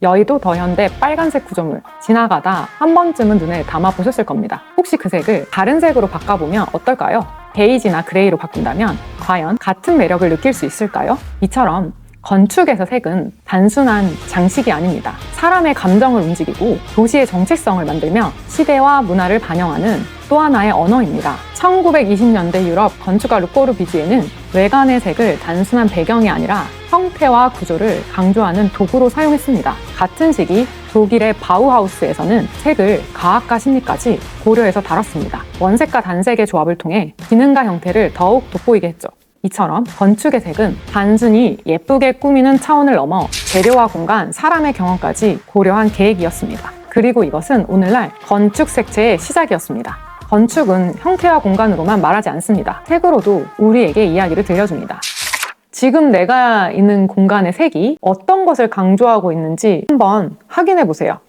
여의도 더현대 빨간색 구조물 지나가다 한 번쯤은 눈에 담아 보셨을 겁니다. 혹시 그 색을 다른 색으로 바꿔보면 어떨까요? 베이지나 그레이로 바꾼다면 과연 같은 매력을 느낄 수 있을까요? 이처럼 건축에서 색은 단순한 장식이 아닙니다. 사람의 감정을 움직이고 도시의 정체성을 만들며 시대와 문화를 반영하는 또 하나의 언어입니다. 1920년대 유럽 건축가 루꼬르 비지에는 외관의 색을 단순한 배경이 아니라 형태와 구조를 강조하는 도구로 사용했습니다. 같은 시기 독일의 바우하우스에서는 색을 과학과 심리까지 고려해서 다뤘습니다. 원색과 단색의 조합을 통해 기능과 형태를 더욱 돋보이게 했죠. 이처럼 건축의 색은 단순히 예쁘게 꾸미는 차원을 넘어 재료와 공간, 사람의 경험까지 고려한 계획이었습니다. 그리고 이것은 오늘날 건축 색채의 시작이었습니다. 건축은 형태와 공간으로만 말하지 않습니다. 색으로도 우리에게 이야기를 들려줍니다. 지금 내가 있는 공간의 색이 어떤 것을 강조하고 있는지 한번 확인해 보세요.